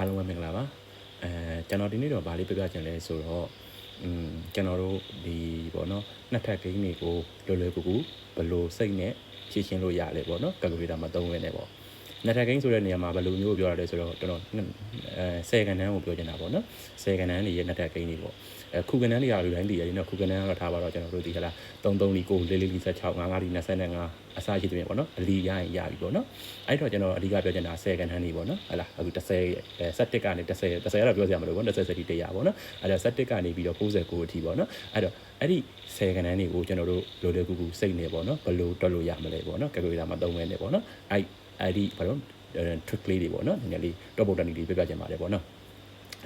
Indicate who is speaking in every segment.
Speaker 1: အားလုံးပဲမင်္ဂလာပါအဲကျွန်တော်ဒီနေ့တော့ဗာလေးပြပြချင်လဲဆိုတော့อืมကျွန်တော်တို့ဒီပေါ့နော်နှစ်ထပ်ဂိမ်းတွေကိုလွယ်လွယ်ကူကူဘယ်လိုစိတ်နဲ့ဖြည့်ရှင်းလို့ရလဲပေါ့နော်ကယ်ကူလေတာမှာသုံးဝင်နေပေါ့ နှစ်ထပ်ဂိမ်းဆိုတဲ့နေရာမှာဘယ်လိုမျိုးပြောရလဲဆိုတော့ကျွန်တော်အဲ10ကဏ္ဍကိုပြောချင်တာပေါ့နော်10ကဏ္ဍတွေရဲ့နှစ်ထပ်ဂိမ်းတွေပေါ့အဲခုကဏ္ဍတွေကလူတိုင်းသိရတယ်နော်ခုကဏ္ဍကတော့ထားပါတော့ကျွန်တော်တို့ဒီဟလာ33လီ9 4 4 46 5 5လီ25အစားရှိတယ်ပေါ့နော်အလီရရင်ရပြီပေါ့နော်အဲ့တော့ကျွန်တော်အဓိကပြောချင်တာ10ကဏ္ဍတွေပေါ့နော်ဟလာအခု30 17ကနေ30 30ကတော့ပြောစရာမလိုဘူး30စတိ100ပေါ့နော်အဲ့တော့17ကနေပြီးတော့69အထိပေါ့နော်အဲ့တော့ အဲ့ဒီ10ကဏ္ဍတွေကိုကျွန်တော်တို့လိုလိုကူကူစိတ်နေပေါ့နော်ဘယ်လိုတွက်လို့ရမလဲပေါ့နော်ကယ်ကူလေတာမှာသုံးမဲနေပေါ့နော်အဲ့အဲ့ဒီဘာလို့ trick လေးတွေပေါ့နော်နည်းနည်းလေး top button တွေပြပြချင်ပါတယ်ပေါ့နော်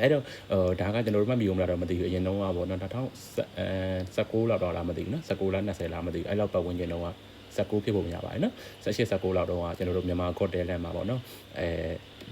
Speaker 1: အဲ့တော့ဟိုဒါကကျွန်တော်တို့မှတ်မိအောင်မလားတော့မသိဘူးအရင်တော့ကပေါ့နော်2016လောက်တော့လားမသိဘူးနော်19လား20လားမသိဘူးအဲ့လောက်ပတ်ဝန်းကျင်တော့က19ဖြစ်ဖို့မရပါဘူးနော်18 19လောက်တော့ကကျွန်တော်တို့မြန်မာကော့တယ်လန်မှာပေါ့နော်အဲ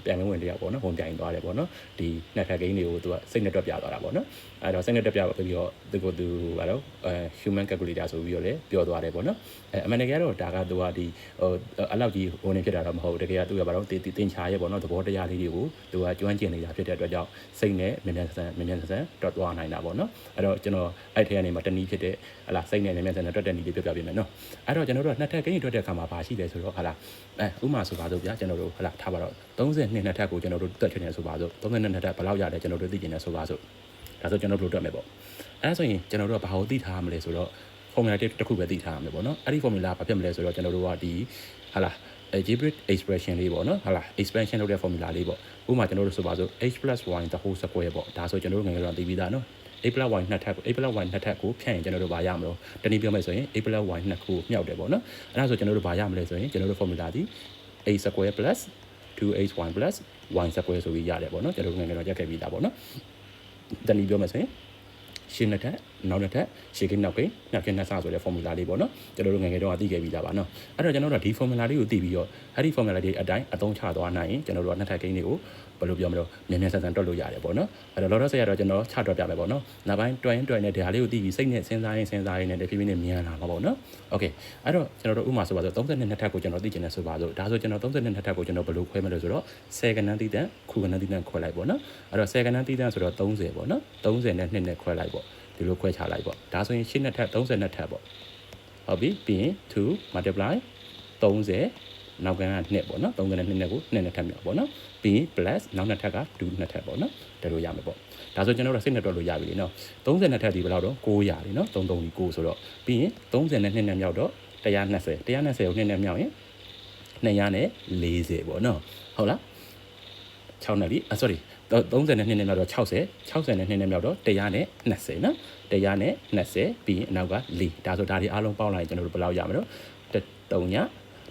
Speaker 1: ပြန်ဝင်တယောက်ပေါ့နော်ဝင်ပြိုင်သွားတယ်ပေါ့နော်ဒီနှစ်ထပ်ဂိမ်းတွေကိုသူကစိတ်နဲ့တွက်ပြသွားတာပေါ့နော်အဲ့တော့စိတ်နဲ့တွက်ပြပြီးတော့သူကသူဘာလို့အဲ human calculator ဆိုပြီးတော့လည်းပြောသွားတယ်ပေါ့နော်အဲအမှန်တကယ်တော့ဒါကသူကဒီဟိုအဲ့လောက်ကြီးဟိုနေဖြစ်တာတော့မဟုတ်တကယ်ကသူကဘာလို့တင်ချာရဲ့ပေါ့နော်သဘောတရားလေးတွေကိုသူကကျွမ်းကျင်နေတာဖြစ်တဲ့အတွက်ကြောင့်စိတ်နဲ့မြန်မြန်ဆန်မြန်မြန်ဆန်တွက်သွားနိုင်တာပေါ့နော်အဲ့တော့ကျွန်တော်အဲ့ထဲကနေမှတနည်းဖြစ်တဲ့ဟလာစိတ်နဲ့မြန်မြန်ဆန်တွက်တဲ့နည်းလေးပြပြပေးမယ်နော်အဲ့တော့ကျွန်တော်တို့ကနှစ်ထပ်ဂိမ်းတွက်တဲ့အခါမှာဘာရှိလဲဆိုတော့ဟလာအဲဥမာဆိုပါစို့ဗျာကျွန်တော်တို့ဟလာထားပါတော့30နှစ်နှစ်ထပ်ကိုကျွန်တော်တို့တွက်ချင်တယ်ဆိုပါစို့30နှစ်နှစ်ထပ်ဘယ်လောက်ရလဲကျွန်တော်တို့သိချင်တယ်ဆိုပါစို့ဒါဆိုကျွန်တော်တို့တွက်မယ်ပေါ့အဲဒါဆိုရင်ကျွန်တော်တို့ကဘာကိုသိထားမလဲဆိုတော့ formula တစ်ခုပဲသိထားရမယ်ပေါ့နော်အဲ့ဒီ formula ဘာဖြစ်မလဲဆိုတော့ကျွန်တော်တို့ကဒီဟာလာ algebraic expression လေးပေါ့နော်ဟာလာ expansion လုပ်တဲ့ formula လေးပေါ့ဥပမာကျွန်တော်တို့ဆိုပါစို့ h y the whole square ပေါ့ဒါဆိုကျွန်တော်တို့ငယ်ငယ်တော့သိပြီးသားနော် a plus y နှစ်ထပ်ကို a plus y နှစ်ထပ်ကိုဖြန့်ရင်ကျွန်တော်တို့ဘာရမလို့တနည်းပြောမယ်ဆိုရင် a plus y နှစ်ခုမြောက်တယ်ပေါ့နော်အဲ့ဒါဆိုကျွန်တော်တို့ဘာရမလဲဆိုရင်ကျွန်တော်တို့ formula ဒီ a square plus 2hy plus y square ဆိုပြီးရတယ်ပေါ့နော်ကျွန်တော်တို့ငယ်ငယ်တော့ရက်ခဲ့ပြီးသားပေါ့နော်တနည်းပြောမယ်ဆိုရင်ရှင်းနှစ်ထပ်နောက်နှစ်ထပ်ရှေ့ကိန်းနောက်ကိန်းနောက်ကိန်းနှစ်ဆဆိုတဲ့ formula လေးပေါ့နော်ကျွန်တော်တို့ငယ်ငယ်တော့သိခဲ့ပြီးသားပါနော်အဲ့တော့ကျွန်တော်တို့ဒီ formula လေးကိုသိပြီးတော့အဲ့ဒီ formula လေးအတိုင်းအသုံးချသွားနိုင်ရင်ကျွန်တော်တို့ကနှစ်ထပ်ကိန်းတွေကို ဘယ်လိုပြောမလို့မြန်မြန်ဆန်ဆန်တွက်လို့ရတယ်ပေါ့နော်အဲ့တော့ lotus ရတော့ကျွန်တော်ချတွက်ပြမယ်ပေါ့နော်နောက်ပိုင်းတွင်တွင်နဲ့ဒါလေးကိုသိပြီးစိတ်နဲ့စဉ်းစားရင်စဉ်းစားရင်လည်းတဖြည်းဖြည်းနဲ့မြန်လာမှာပေါ့နော် okay အဲ့တော့ကျွန်တော်တို့ဥမာဆိုပါဆို32ထပ်ကိုကျွန်တော်သိချင်တယ်ဆိုပါဆိုဒါဆိုကျွန်တော်32ထပ်ကိုကျွန်တော်ဘယ်လိုခွဲမလဲဆိုတော့10ကဏန်းသီးတန်ခုကဏန်းသီးတန်ခွဲလိုက်ပေါ့နော်အဲ့တော့10ကဏန်းသီးတန်ဆိုတော့30ပေါ့နော်30နဲ့2နဲ့ခွဲလိုက်ပေါ့ဒီလိုခွဲခြားလိုက်ပေါ့ဒါဆိုရင်6နှစ်ထပ်30နှစ်ထပ်ပေါ့ဟုတ်ပြီပြီးရင်2 multiply 30 နောက်ကန်းက2ပေါ့နော်30နဲ့2နဲ့ကို2နဲ့ထပ်မြောက်ပေါ့နော်ပြီးရင် plus နောက်နှစ်ထပ်က2နှစ်ထပ်ပေါ့နော်ဒါလိုရမယ်ပေါ့ဒါဆိုကျွန်တော်တို့စိတ်နဲ့တွက်လို့ရပြီလေနော်30နဲ့ထပ်ဒီဘယ်လောက်တော့900လေနော်33ဒီ9ဆိုတော့ပြီးရင်30နဲ့2နဲ့မြောက်တော့120 120ကို2နဲ့မြောက်ရင်240ပေါ့နော်ဟုတ်လား6နဲ့လीอ่ะ sorry 30နဲ့2နဲ့မြောက်တော့60 60နဲ့2နဲ့မြောက်တော့120နော်120ပြီးရင်အနောက်က4ဒါဆိုဒါတွေအားလုံးပေါင်းလိုက်ရင်ကျွန်တော်တို့ဘယ်လောက်ရမလဲ3ည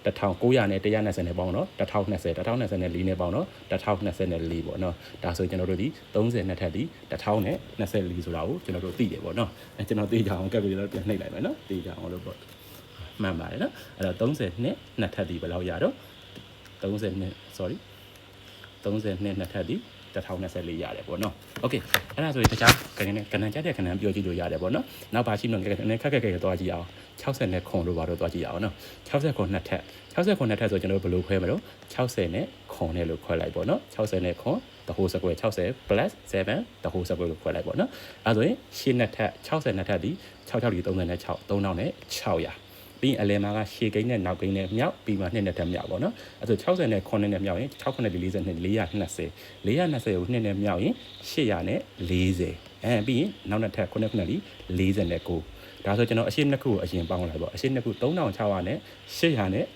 Speaker 1: 1900နဲ့120နဲ့ပေါင်းတော့1020 1020နဲ့4နဲ့ပေါင်းတော့1024ပေါ့နော်ဒါဆိုကျွန်တော်တို့ဒီ30နဲ့ထက်ဒီ1024ဆိုတာကိုကျွန်တော်တို့သိတယ်ပေါ့နော်အဲကျွန်တော်သိကြအောင်ကပ်ပြီးတော့ပြန်နှိပ်လိုက်မယ်နော်သိကြအောင်လို့ပေါ့မှန်ပါတယ်နော်အဲ့တော့30နဲ့နှစ်ထက်ဒီဘယ်လောက်ရတော့30နဲ့ sorry 30နဲ့နှစ်ထက်ဒီ 1024ရတယ်ပေါ့နော်โอเคအဲ့ဒါဆိုရင်တခြားကဏ္ဍနဲ့ကဏ္ဍကြတဲ့ကဏ္ဍပြောကြည့်လို့ရတယ်ပေါ့နော်နောက်ပါရှိမလို့ကဏ္ဍခက်ခက်ခက်သွားကြည့်အောင်60နဲ့ခွန်လို့ပါတော့သွားကြည့်အောင်နော်60ခွန်နှစ်ထက်60ခွန်နှစ်ထက်ဆိုကျွန်တော်တို့ဘယ်လိုခွဲမလို့60နဲ့ခွန်နဲ့လို့ခွဲလိုက်ပေါ့နော်60နဲ့ခွန်တဟိုစကွယ်60 plus 7တဟိုစကွယ်လို့ခွဲလိုက်ပေါ့နော်အဲ့ဆိုရင်ရှင်းနှစ်ထက်60နှစ်ထက်ဒီ66ဒီ36 3000နဲ့600 ပြီးရင်အလဲမာကရှေကိန်းနဲ့နောက်ကိန်းနဲ့မြောက်ပြီးမှနှစ်နဲ့တက်မြောက်ပေါ့နော်အဲဆို60နဲ့9နဲ့မြောက်ရင်6 9 42 420 420ကိုနှစ်နဲ့မြောက်ရင်800နဲ့40အဲပြီးရင်နောက်နှစ်ထပ်9 9 49ဒါဆိုကျွန်တော်အရှိနှစ်ခုကိုအရင်ပေါင်းလိုက်ပေါ့အရှိနှစ်ခု3600နဲ့800နဲ့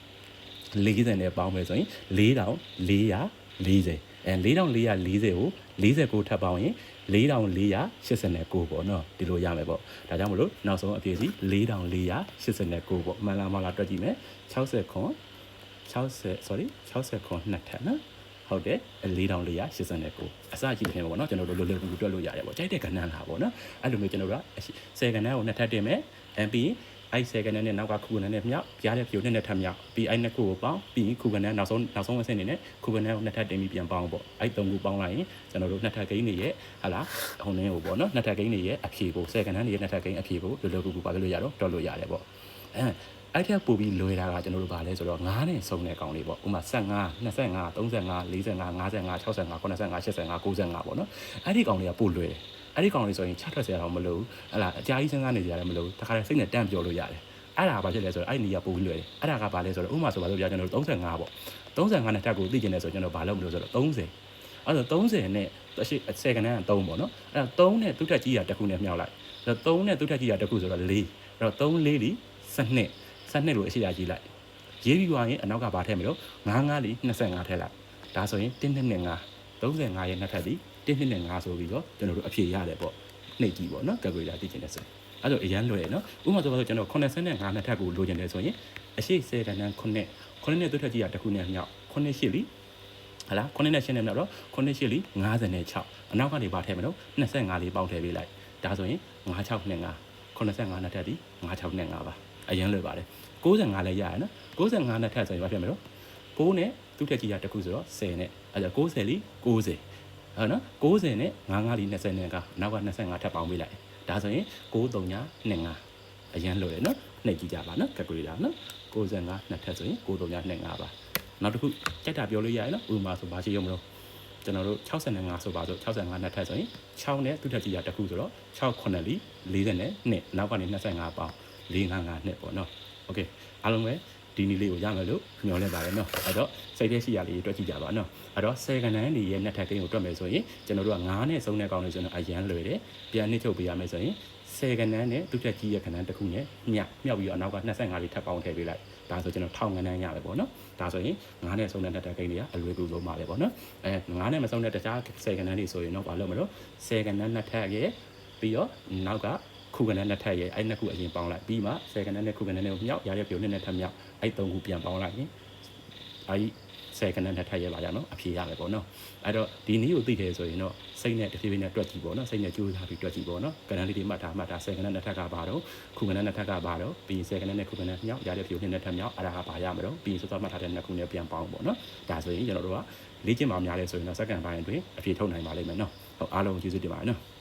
Speaker 1: 40နဲ့ပေါင်းမယ်ဆိုရင်4440အဲ4440ကို49ထပ်ပေါင်းရင် 4489ပေါ့နော်ဒီလိုရမယ်ပေါ့ဒါကြောင့်မလို့နောက်ဆုံးအပြည့်စီ4489ပေါ့မှန်လားမလားတွက်ကြည့်မယ်60ခွန်60 sorry 60ခွန်နှစ်ထပ်နော်ဟုတ်တယ်4489အစကြည့်တယ်ပေါ့နော်ကျွန်တော်တို့လိုလိုကူတွက်လို့ရတယ်ပေါ့ကြိုက်တဲ့ကဏ္ဍလားပေါ့နော်အဲ့လိုမျိုးကျွန်တော်တို့က10ကဏ္ဍကိုနှစ်ထပ်တင်မယ်အပြီး အဲ့ဆယ်ကနန်းနဲ့နောက်ကခုကနန်းနဲ့မြောက်ပြားတဲ့ဖြိုနဲ့နဲ့ထပ်မြောက်ပြီးအဲ့နှစ်ခုကိုပေါင်းပြီးခုကနန်းနောက်ဆုံးနောက်ဆုံးအဆင့်နေနဲ့ခုကနန်းကိုနှစ်ထပ်တင်ပြီးပြန်ပေါင်းပေါ့အဲ့သုံးခုပေါင်းလိုက်ရင်ကျွန်တော်တို့နှစ်ထပ်ကိန်းတွေရဲ့ဟာလားဟိုနည်းကိုပေါ့နော်နှစ်ထပ်ကိန်းတွေရဲ့အဖြေကိုဆယ်ကနန်းတွေရဲ့နှစ်ထပ်ကိန်းအဖြေကိုလောလောကူကူပါလို့ရတော့တော်လို့ရတယ်ပေါ့အဲအဲ့ထက်ပိုပြီးလွယ်တာကကျွန်တော်တို့ဗာလဲဆိုတော့9နဲ့စုံတဲ့ကောင်လေးပေါ့ဥပမာ15 25 35 45 55 65 85 85 85 95ပေါ့နော်အဲ့ဒီကောင်လေးကပိုလွယ်တယ် အဲ့ဒီကောင်လေးဆိုရင်ချထွက်စရာတော့မလိုဘူးဟလာအကြာကြီးစဉ်းစားနေကြရတယ်မလိုဘူးတခါတည်းစိတ်နဲ့တန့်ပြောလို့ရတယ်အဲ့ဒါကဘာဖြစ်လဲဆိုတော့အဲ့ဒီနေရာပိုပြီးလွယ်တယ်အဲ့ဒါကဘာလဲဆိုတော့ဥပမာဆိုပါလို့ပြကျွန်တော်တို့35ပေါ့35နဲ့တက်ကိုသိကျင်တယ်ဆိုကျွန်တော်ဘာလုပ်မလို့ဆိုတော့30အဲ့တော့30နဲ့တစ်ရှိ10ကနန်းက3ပေါ့နော်အဲ့တော့3နဲ့သူ့ထက်ကြီးရတစ်ခုနဲ့မြောက်လိုက်အဲ့တော့3နဲ့သူ့ထက်ကြီးရတစ်ခုဆိုတော့4အဲ့တော့3 4လီ12 12လို့အရှိရာကြီးလိုက်ရေးပြီးသွားရင်အနောက်ကဘာထည့်မလို့9 9လီ25ထည့်လိုက်ဒါဆိုရင်1နဲ့5 35ရဲ့နှစ်ထပ်ဒီ 1နဲ့5ဆိုပြီးတော့ကျွန်တော်တို့အဖြေရတယ်ပေါ့နှိပ်ကြည့်ပေါ့နော် calculator သိချင်တယ်ဆိုရင်အဲ့တော့အရန်လွယ်နော်ဥပမာဆိုပါတော့ကျွန်တော်85နှစ်ထပ်ကိုလိုချင်တယ်ဆိုရင်အရှိ10ကဏ္ဍ9 9နဲ့သူ့ထက်ကြီးကတစ်ခုနဲ့မြောက်9ရှိလီဟလား9နဲ့ရှင်းနေတော့9ရှိလီ56အနောက်ကနေပါထည့်မလို့25လေးပေါင်းထည့်ပေးလိုက်ဒါဆိုရင်56နဲ့5 85နှစ်ထပ်ဒီ56နဲ့5ပါအရင်လွယ်ပါတယ်65လည်းရရနော်65နှစ်ထပ်ဆိုရင်ဘာဖြစ်မလို့6နဲ့သူ့ထက်ကြီးကတစ်ခုဆိုတော့10နဲ့အဲ့ဒါ90လီ90 ဟုတ်နော်90နဲ့55လီ20နဲ့ကအနောက်က25ထပ်ပေါင်းပေးလိုက်ဒါဆိုရင်93ညာ25အရင်လွယ်တယ်နော်နှိပ်ကြည့်ကြပါနော် calculator နော်65နှစ်ထပ်ဆိုရင်93ညာ25ပါနောက်တစ်ခုကြိုက်တာပြောလို့ရရနော်ဥပမာဆိုဘာရှိရုံမလို့ကျွန်တော်တို့65ဆိုပါဆို65နှစ်ထပ်ဆိုရင်6နဲ့သူ့ထက်ကြီးကတစ်ခုဆိုတော့6 9လီ40နဲ့2နောက်ကနေ25ပေါင်း455နှစ်ပေါ့နော်โอเคအားလုံးပဲ ဒီနည်းလေးကိုရမယ်လို့မျှော်လင့်ပါတယ်နော်အဲ့တော့စိတ်ထဲရှိရလေးတွက်ကြည့်ကြပါနော်အဲ့တော့10ကဏ္ဍနေရဲ့နှစ်ထပ်ကိန်းကိုတွက်မယ်ဆိုရင်ကျွန်တော်တို့က9နဲ့ဆုံးတဲ့ကောင်းလို့ဆိုတော့အရန်လွယ်တယ်ပြန်နှိမ့်ထုတ်ပေးရမယ်ဆိုရင်10ကဏ္ဍနဲ့သူ့ထက်ကြီးရဲ့ကဏ္ဍတစ်ခုနဲ့မြမြောက်ပြီးတော့အနောက်က25လေးထပ်ပေါင်းထည့်ပေးလိုက်ဒါဆိုကျွန်တော်1000ကဏ္ဍရပဲပေါ့နော်ဒါဆိုရင်9နဲ့ဆုံးတဲ့နှစ်ထပ်ကိန်းတွေကအလွယ်ကူဆုံးပါပဲပေါ့နော်အဲ9နဲ့မဆုံးတဲ့တခြား10ကဏ္ဍတွေဆိုရင်တော့ဘာလို့မလို့10ကဏ္ဍနှစ်ထပ်ရဲ့ပြီးတော့နောက်က ခုကနန်းနှစ်ထပ်ရဲ့အဲ့နှစ်ခုအရင်ပေါင်းလိုက်ပြီးမှဆယ်ကနန်းနဲ့ခုကနန်းနဲ့မြောက်ရတဲ့ပြုံနဲ့နှစ်ထပ်မြောက်အဲ့သုံးခုပြန်ပေါင်းလိုက်ရင်အဲ့ဆယ်ကနန်းနှစ်ထပ်ရဲ့ပါကြနော်အဖြေရမယ်ပေါ့နော်အဲ့တော့ဒီနည်းကိုသိတယ်ဆိုရင်တော့စိတ်နဲ့တစ်ဖြည်းဖြည်းနဲ့တွက်ကြည့်ပေါ့နော်စိတ်နဲ့ကြိုးစားပြီးတွက်ကြည့်ပေါ့နော်ကနန်းလေးတွေမှတ်ထားမှတ်ထားဆယ်ကနန်းနှစ်ထပ်ကပါတော့ခုကနန်းနှစ်ထပ်ကပါတော့ပြီးရင်ဆယ်ကနန်းနဲ့ခုကနန်းမြောက်ရတဲ့ပြုံနဲ့နှစ်ထပ်မြောက်အဲ့ဒါကပါရမှာတော့ပြီးရင်စောစောမှတ်ထားတဲ့နှစ်ခုနဲ့ပြန်ပေါင်းပေါ့နော်ဒါဆိုရင်ကျွန်တော်တို့ကလေ့ကျင့်ပါများလဲဆိုရင်တော့စက္ကန့်ပိုင်းအတွင်းအဖြေထုတ်နိုင်ပါလိမ့်မယ်နော်ဟုတ်အားလုံးကျေးဇူးတင်ပါတယ်နော်